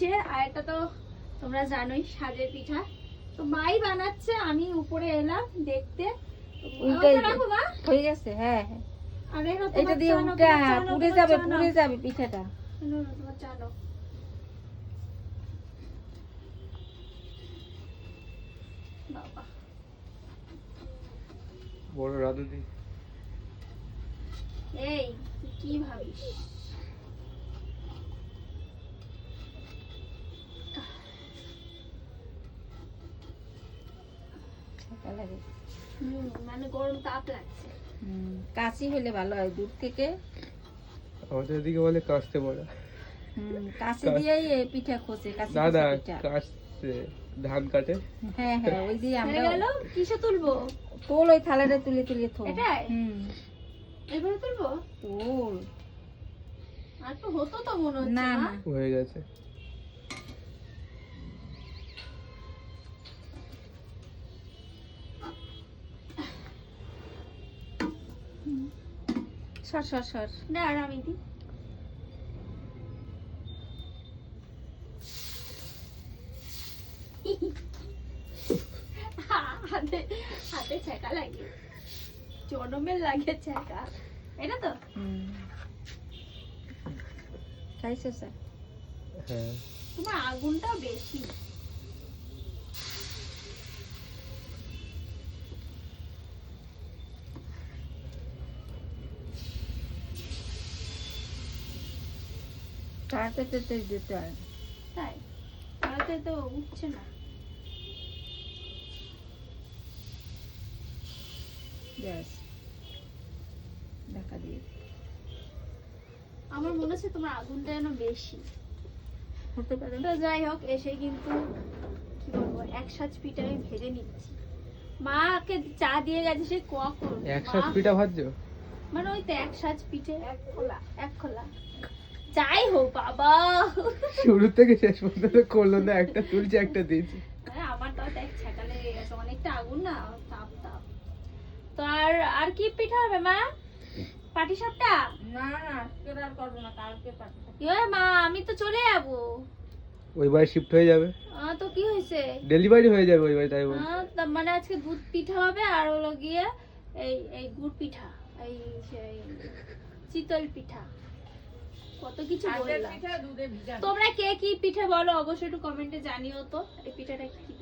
পিঠে আর এটা তো তোমরা জানোই সাজের পিঠা। তো মাই বানাচ্ছে আমি উপরে এলাম দেখতে। হয়ে গেছে হ্যাঁ হ্যাঁ। এটা দিয়ে উল্টা পুড়ে যাবে পুড়ে যাবে পিঠাটা। বড় এই তুই কি ভাবিস? ছাকা লাগে মানে গরম তাপ লাগছে। কাশি হলে ভালো হয় দূর থেকে। আমাদের এদিকে বলে কাস্তে বড়া কাশি দিয়েই পিঠা খোসে কাশি পিঠা। কাস্তে ধান কাটে। হ্যাঁ হ্যাঁ ওই দিয়ে আমরা গেল? কিসে তুলবো? তোল ওই থালাটা তুলে তুলে থো। এটাই? হুম। এবারে তুলবো? তোল। আর তো হতো তো মনে হচ্ছে না। হয়ে গেছে। সর সর সর। না আর আমি দিই হাতে হাতে ছ্যাঁকা লাগে। জনমের লাগে ছ্যাঁকা। এটা তো? হুম। খাইছো স্যার? হ্যাঁ। তোমার আগুনটাও বেশি। তাড়াতাড়ি দিতে হয়। তাই? তো উঠছে না। ব্যাস ঢাকা দিয়ে। আমার মনে হচ্ছে তোমার আগুনটা যেন বেশি। হতে পারে। তো যাই হোক এসে কিন্তু কি বলব এক সাজ পিঠা আমি ভেজে নিচ্ছি। মাকে চা দিয়ে গেছে সে কখন একসাথে মা- পিঠা ভাজছো? মানে ওই তো এক সাজ পিঠে এক খোলা এক খোলা। যাই হোক বাবা। শুরু থেকে শেষ পর্যন্ত করল না একটা তুলছে একটা দিয়েছে। আমার তো দেখ গেছে অনেকটা আগুন না? তাপ তাপ। তো আর আর কি পিঠা হবে মা? পাটি সাপটা? না না আজকে আর করব না কালকে পাঠাবো ইয়ে মা আমি তো চলে যাব। ওই বাড়ি শিফট হয়ে যাবে। আহ, তো কি হয়েছে? ডেলিভারি হয়ে যাবে ওই বাড়ি তাই বল মানে আজকে দুধ পিঠা হবে আর হলো গিয়ে এই এই গুড় পিঠা এই সেই চিতল পিঠা। কত কিছু বললাম। তোমরা কে কি পিঠে বলো? অবশ্যই একটু কমেন্টে জানিও তো। এই পিঠাটা কি?